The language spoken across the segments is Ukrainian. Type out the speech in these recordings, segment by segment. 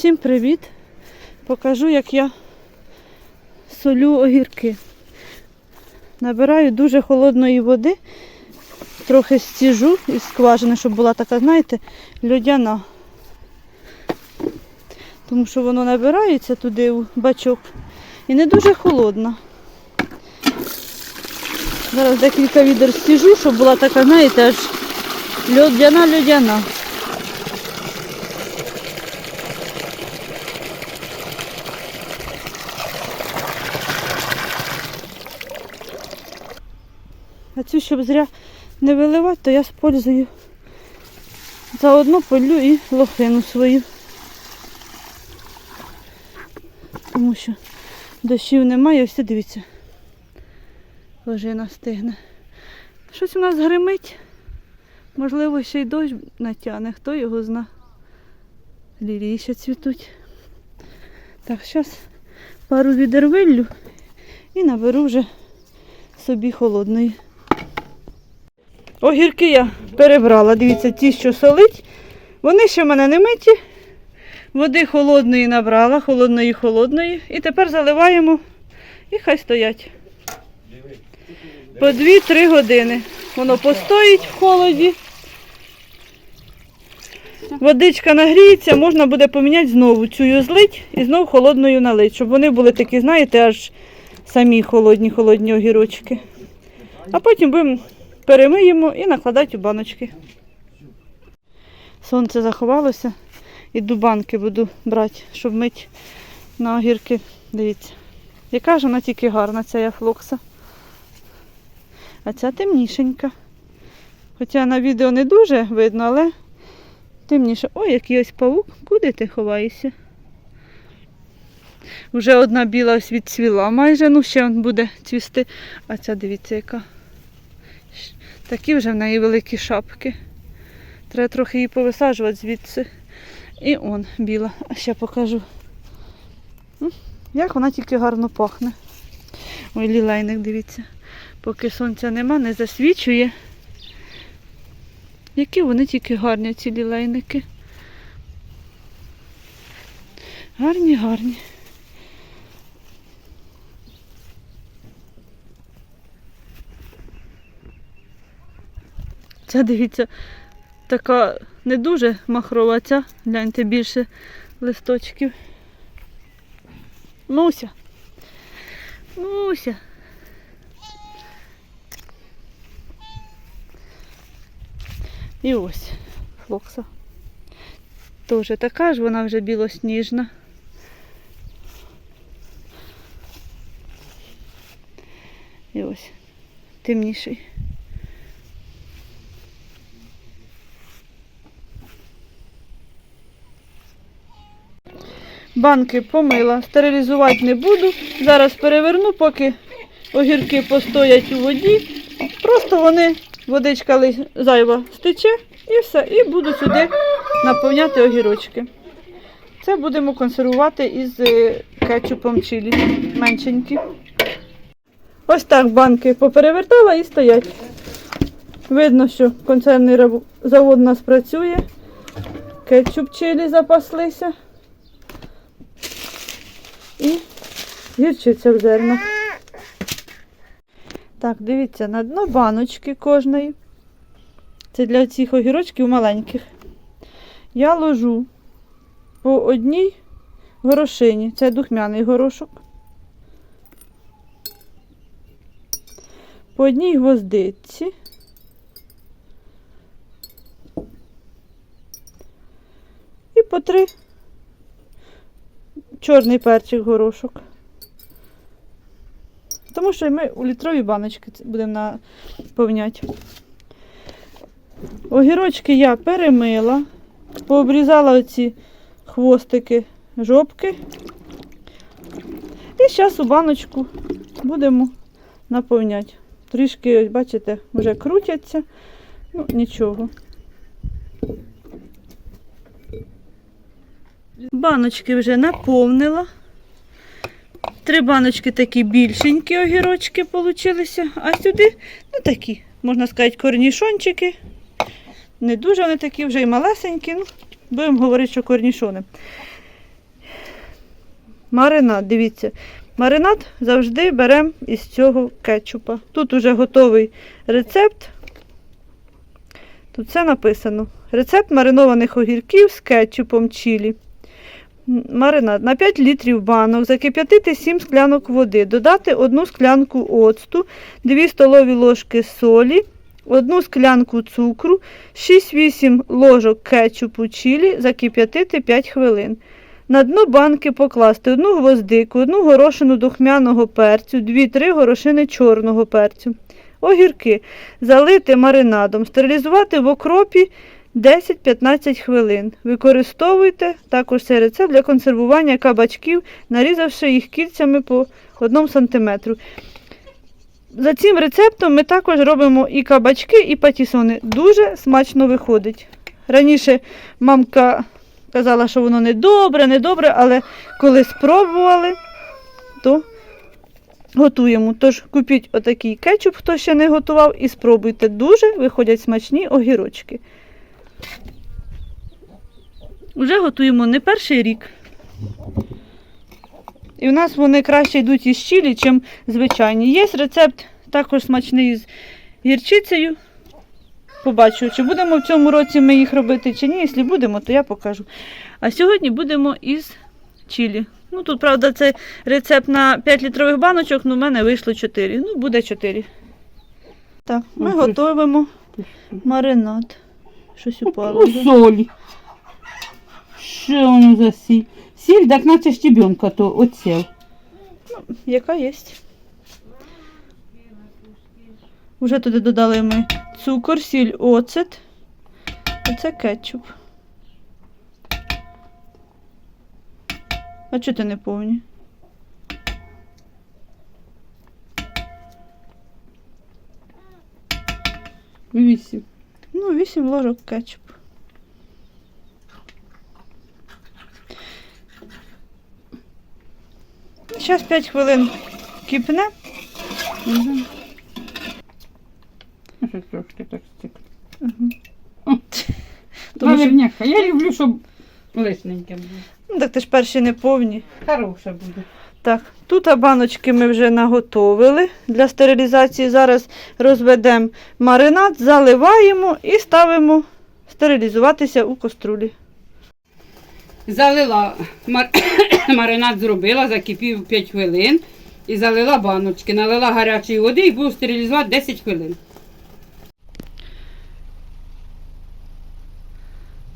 Всім привіт! Покажу, як я солю огірки. Набираю дуже холодної води, трохи стіжу із скважини, щоб була така, знаєте, льодяна. Тому що воно набирається туди у бачок і не дуже холодна. Зараз декілька відер стіжу, щоб була така, знаєте, аж льодяна-льодяна. А цю, щоб зря не виливати, то я спользую. Заодно полю і лохину свою. Тому що дощів немає, ось дивіться. Лежина стигне. Щось у нас гримить. Можливо, ще й дощ натягне, хто його зна. Лілії ще цвітуть. Так, зараз пару відер виллю і наберу вже собі холодної. Огірки я перебрала. Дивіться, ті, що солить. Вони ще в мене не миті. Води холодної набрала, холодної, холодної. І тепер заливаємо і хай стоять. По 2-3 години. Воно постоїть в холоді. Водичка нагріється, можна буде поміняти знову цю злить і знову холодною налить, щоб вони були такі, знаєте, аж самі холодні, холодні огірочки. А потім будемо перемиємо і накладати у баночки. Сонце заховалося. Іду банки буду брати, щоб мити на огірки. Дивіться. Яка ж вона тільки гарна, ця яфлокса. А ця темнішенька. Хоча на відео не дуже видно, але темніше. Ой, який ось павук. Куди ти ховаєшся? Вже одна біла ось відцвіла майже, ну ще буде цвісти. А ця дивіться, яка. Такі вже в неї великі шапки. Треба трохи її повисаджувати звідси. І он біла. А ще покажу. Як вона тільки гарно пахне. Ой, лілейник, дивіться. Поки сонця нема, не засвічує. Які вони тільки гарні, ці лілейники. Гарні, гарні. Ця, дивіться, така не дуже махрова, ця, гляньте, більше листочків. Муся. Муся. І ось флокса. Тоже така ж, вона вже білосніжна. І ось темніший. Банки помила, стерилізувати не буду. Зараз переверну, поки огірки постоять у воді. Просто вони, водичка зайва стече і все. І буду сюди наповняти огірочки. Це будемо консервувати із е, кетчупом чилі меншенькі. Ось так банки поперевертала і стоять. Видно, що концерний завод у нас працює. Кетчуп чилі запаслися. І гірчиця в зернах. Так, дивіться, на дно баночки кожної. Це для цих огірочків маленьких. Я ложу по одній горошині. Це духмяний горошок. По одній гвоздиці. І по три чорний перчик горошок. Тому що ми у літрові баночки будемо наповняти. Огірочки я перемила, пообрізала оці хвостики жопки. І зараз у баночку будемо наповняти. Трішки, бачите, вже крутяться. Ну, нічого. Баночки вже наповнила. Три баночки такі більшенькі огірочки получилися, а сюди, ну такі, можна сказати, корнішончики. Не дуже вони такі, вже й малесенькі. Ну, будемо говорити, що корнішони. маринад. Дивіться, маринад завжди беремо із цього кетчупа. Тут уже готовий рецепт. Тут все написано. Рецепт маринованих огірків з кетчупом чилі. Маринад на 5 літрів банок, закип'ятити 7 склянок води, додати 1 склянку оцту, 2 столові ложки солі, 1 склянку цукру, 6-8 ложок кетчупу чилі, закип'ятити 5 хвилин. На дно банки покласти одну гвоздику, одну горошину духмяного перцю, 2-3 горошини чорного перцю. Огірки залити маринадом, стерилізувати в окропі 10-15 хвилин. Використовуйте також цей рецепт для консервування кабачків, нарізавши їх кільцями по 1 см. За цим рецептом ми також робимо і кабачки, і патісони. Дуже смачно виходить. Раніше мамка казала, що воно не добре, не добре, але коли спробували, то готуємо. Тож купіть отакий кетчуп, хто ще не готував, і спробуйте. Дуже виходять смачні огірочки. Уже готуємо не перший рік. І в нас вони краще йдуть із чилі, ніж звичайні. Є рецепт також смачний з гірчицею. Побачу, чи будемо в цьому році ми їх робити, чи ні. Якщо будемо, то я покажу. А сьогодні будемо із чилі. Ну тут, правда, це рецепт на 5 літрових баночок, ну в мене вийшло 4. Ну, буде 4. Так, ми готуємо маринад. Щось упало. У солі. Що воно за сіль? Сіль, так наче щебенка то оця. Яка є. Уже туди додали ми цукор, сіль, оцет. Оце кетчуп. А чого ти не повні? Вісім. Ну, 8 ложок кетчупу. Зараз 5 хвилин кипне. Угу. Трошки так стикло. Тому що- Я люблю, щоб лисненьке було. Ну, так ти ж перші не повні. Хороше буде. Так, тут баночки ми вже наготовили для стерилізації. Зараз розведемо маринад, заливаємо і ставимо стерилізуватися у каструлі. Залила мар... маринад зробила, закипів 5 хвилин і залила баночки, налила гарячої води і буду стерилізувати 10 хвилин.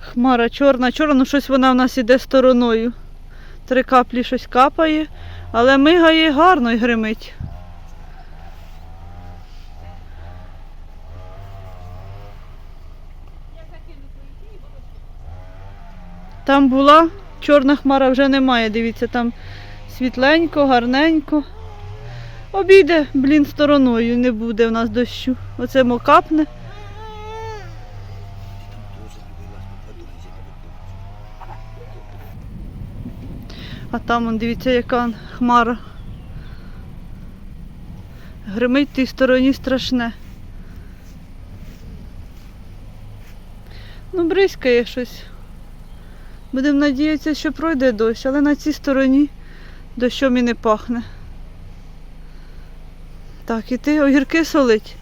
Хмара чорна, чорна, ну щось вона в нас іде стороною. Три каплі щось капає, але мигає гарно і гримить. Там була чорна хмара, вже немає. Дивіться, там світленько, гарненько. Обійде, блін, стороною, не буде в нас дощу. Оце мокапне. А там, он, дивіться, яка хмара. Гримить в тій стороні страшне. Ну, бризкає щось. Будемо надіятися, що пройде дощ, але на цій стороні дощом і не пахне. Так, іти огірки солить.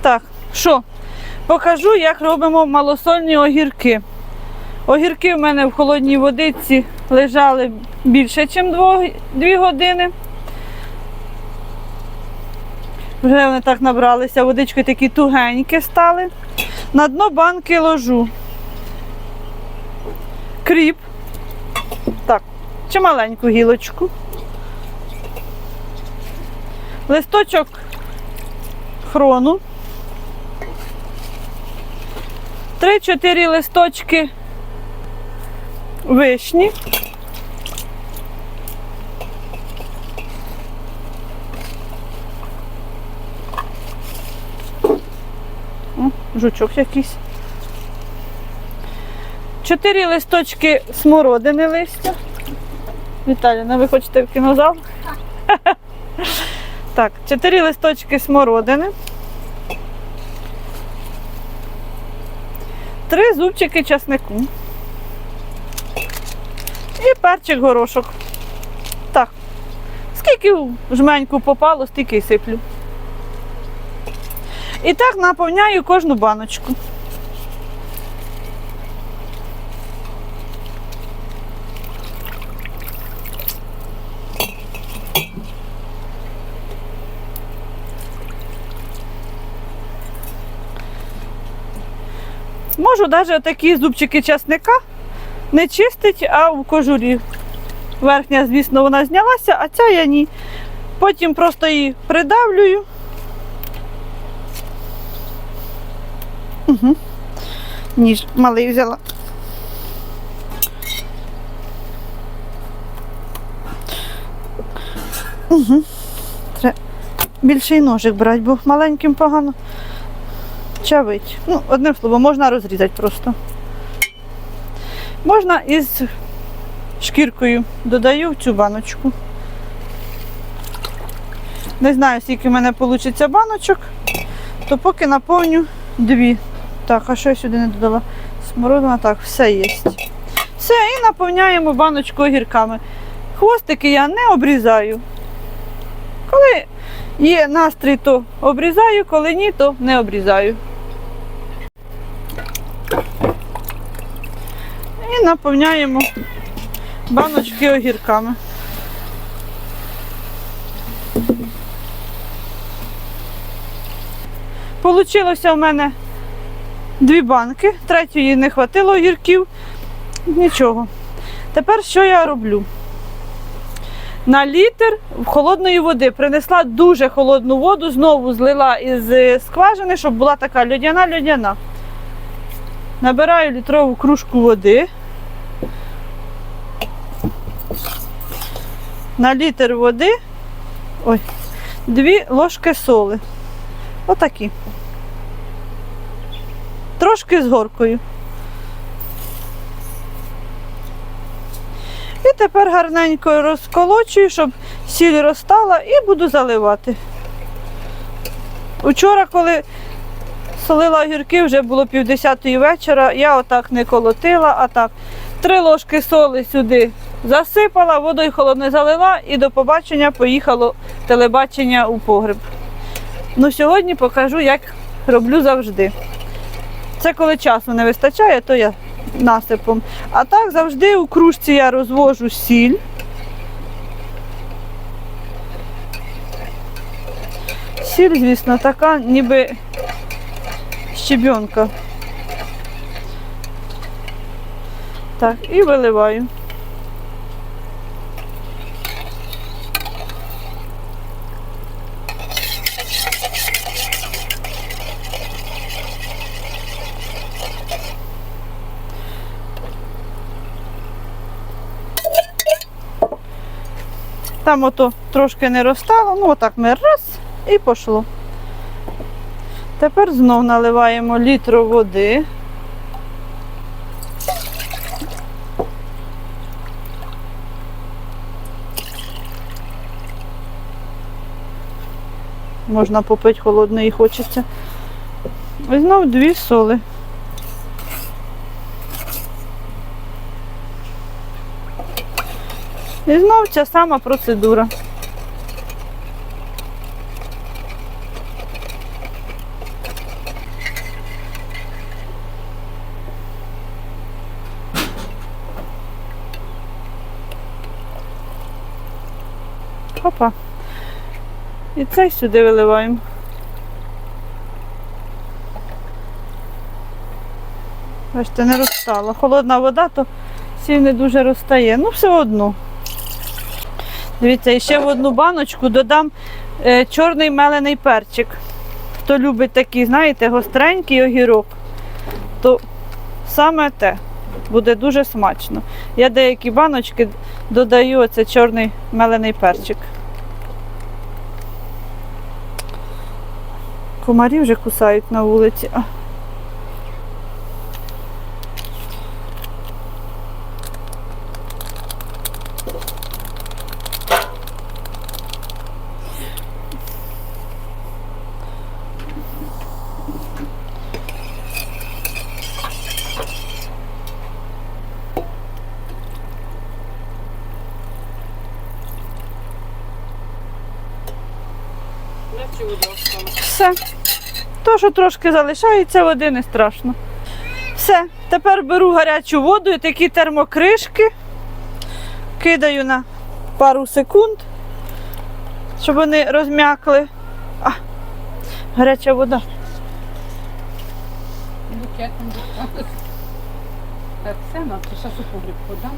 Так, що? Покажу, як робимо малосольні огірки. Огірки в мене в холодній водиці лежали більше, ніж 2 години. Вже вони так набралися, водички такі тугенькі стали. На дно банки ложу. Кріп. Так, чи маленьку гілочку. Листочок хрону. 3-4 листочки вишні. Жучок якийсь. Чотири листочки смородини листя. Віталіна, ви хочете в кінозал? Так, чотири листочки смородини. Три зубчики часнику. І перчик горошок. Так. Скільки в жменьку попало, стільки й сиплю. І так наповняю кожну баночку. Можу навіть такі зубчики часника не чистить, а в кожурі. Верхня, звісно, вона знялася, а ця я ні. Потім просто її придавлюю. Угу. Ніж малий взяла. Угу. Треба більший ножик брати, бо маленьким погано чавить. Ну, одним словом, можна розрізати просто. Можна із шкіркою додаю в цю баночку. Не знаю, скільки в мене вийде баночок, то поки наповню дві. Так, а що я сюди не додала? Смородина, так, все є. Все, і наповняємо баночку огірками. Хвостики я не обрізаю. Коли є настрій, то обрізаю, коли ні, то не обрізаю. Наповняємо баночки огірками. Получилося в мене дві банки, третьої не хватило огірків. Нічого. Тепер що я роблю? На літр холодної води принесла дуже холодну воду, знову злила із скважини, щоб була така льодяна-льодяна. Набираю літрову кружку води. На літр води ой, дві ложки соли. Отакі. Трошки з горкою. І тепер гарненько розколочую, щоб сіль розтала і буду заливати. Учора, коли солила огірки, вже було півдесятої вечора, я отак не колотила, а так. Три ложки соли сюди засипала, водою холодною залила і до побачення поїхало телебачення у погреб. Ну, сьогодні покажу, як роблю завжди. Це коли часу не вистачає, то я насипом. А так завжди у кружці я розвожу сіль. Сіль, звісно, така, ніби щебенка. Так, і виливаю. Там ото трошки не розстало, ну отак ми раз і пішло. Тепер знов наливаємо літру води. Можна попити холодної хочеться. І знов дві соли. І знов ця сама процедура. Опа. І цей сюди виливаємо. Бачите, не розстала. Холодна вода, то сіль не дуже розтає. Ну, все одно. Дивіться, і ще в одну баночку додам е, чорний мелений перчик. Хто любить такий, знаєте, гостренький огірок, то саме те буде дуже смачно. Я деякі баночки додаю оце чорний мелений перчик. Комарі вже кусають на вулиці. Все. То, що трошки залишається води, не страшно. Все. Тепер беру гарячу воду і такі термокришки. Кидаю на пару секунд, щоб вони розм'якли. А, гаряча вода. Букетом. Так, все, на зараз у погріб подам.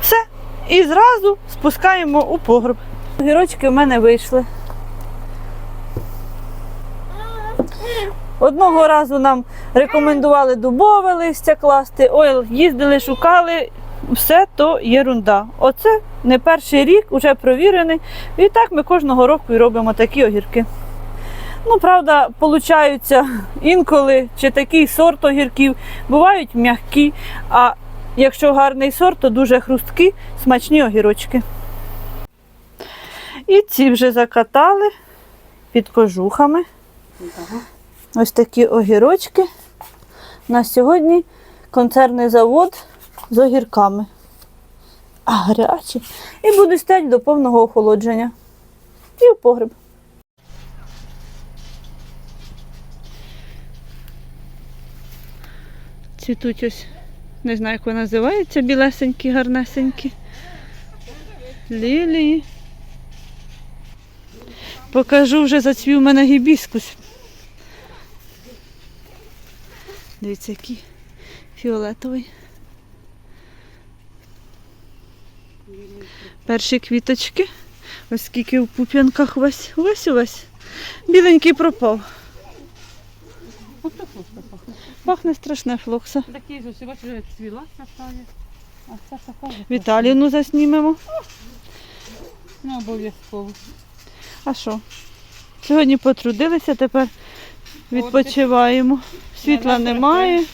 Все. І зразу спускаємо у погреб. Огірочки в мене вийшли. Одного разу нам рекомендували дубове листя класти, ой, їздили, шукали, все то єрунда. Оце не перший рік, вже провірений. І так ми кожного року і робимо такі огірки. Ну, правда, получаються інколи чи такий сорт огірків, бувають м'які, а якщо гарний сорт, то дуже хрусткі, смачні огірочки. І ці вже закатали під кожухами. Ага. Ось такі огірочки. На сьогодні концерний завод з огірками. А гарячі. І будуть стояти до повного охолодження. І в погреб. Цвітуть ось, не знаю, як вона називається, білесенькі, гарнесенькі. Лілії. Покажу вже зацвів у мене гібіскус. Дивіться, який фіолетовий. Перші квіточки. Ось скільки в пуп'янках весь, весь увесь. Біленький пропав. Пахне. Страшне флокса. Такий же, бачиш, вже цвіла стає. А це така. Віталіну заснімемо. Ну, обов'язково. А що? Сьогодні потрудилися, тепер відпочиваємо. Світла немає.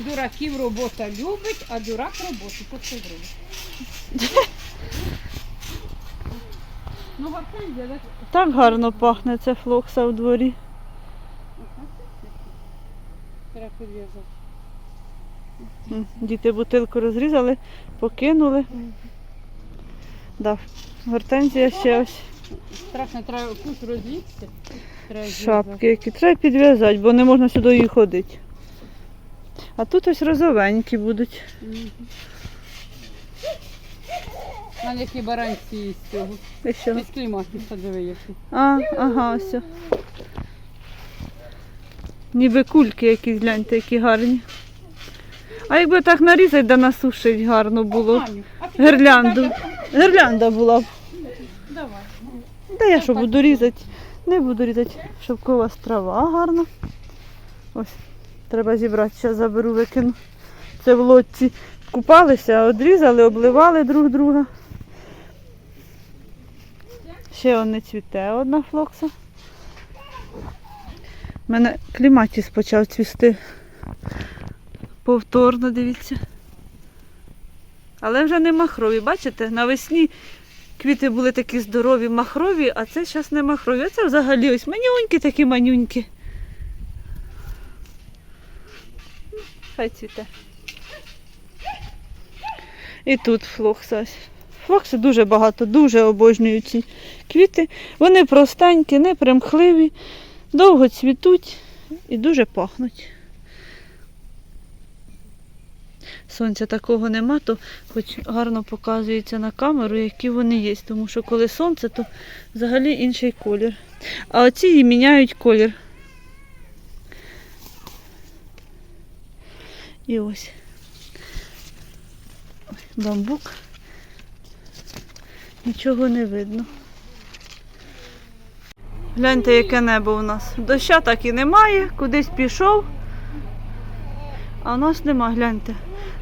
Дураків робота любить, а дурак роботу зробить. Ну, гортензія, так? Гарно пахне це флокса у дворі. Треба підв'язати. Діти бутилку розрізали, покинули. Да. Гортензія ще ось. Страшно, треба куш розлізти. Треба Шапки, які треба підв'язати, бо не можна сюди і ходити. А тут ось розовенькі будуть. Мене які баранці з цього. Із кліматів садовий. А, ага, ось. Ніби кульки якісь, гляньте, які гарні. А якби так нарізати да насушити гарно було. Гирлянду. Гирлянда була б. Давай. Та я що буду різати? Не буду різати. Шовкова трава гарна. Ось. Треба зібрати, зараз заберу, викину. Це в лодці купалися, одрізали, обливали друг друга. Ще не цвіте одна флокса. У мене кліматіс почав цвісти. Повторно, дивіться. Але вже не махрові. Бачите, навесні квіти були такі здорові, махрові, а це зараз не махрові. А це взагалі ось манюнькі такі манюнькі. Хай цвіте. І тут флокса. Флокси дуже багато, дуже обожнюю ці квіти. Вони простенькі, не примхливі, довго цвітуть і дуже пахнуть. Сонця такого нема, то хоч гарно показується на камеру, які вони є. Тому що коли сонце, то взагалі інший колір. А оці і міняють колір. І ось. Бамбук. Нічого не видно. Гляньте, яке небо у нас. Доща так і немає, кудись пішов. А у нас нема, гляньте.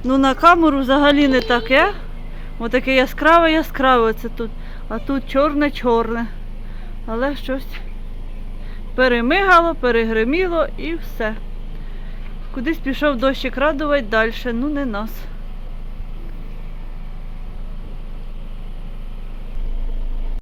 Ну на камеру взагалі не таке. Отаке яскраве, яскраве це тут. А тут чорне-чорне. Але щось перемигало, перегриміло і все. Кудись пішов дощик радувати далі, ну не нас.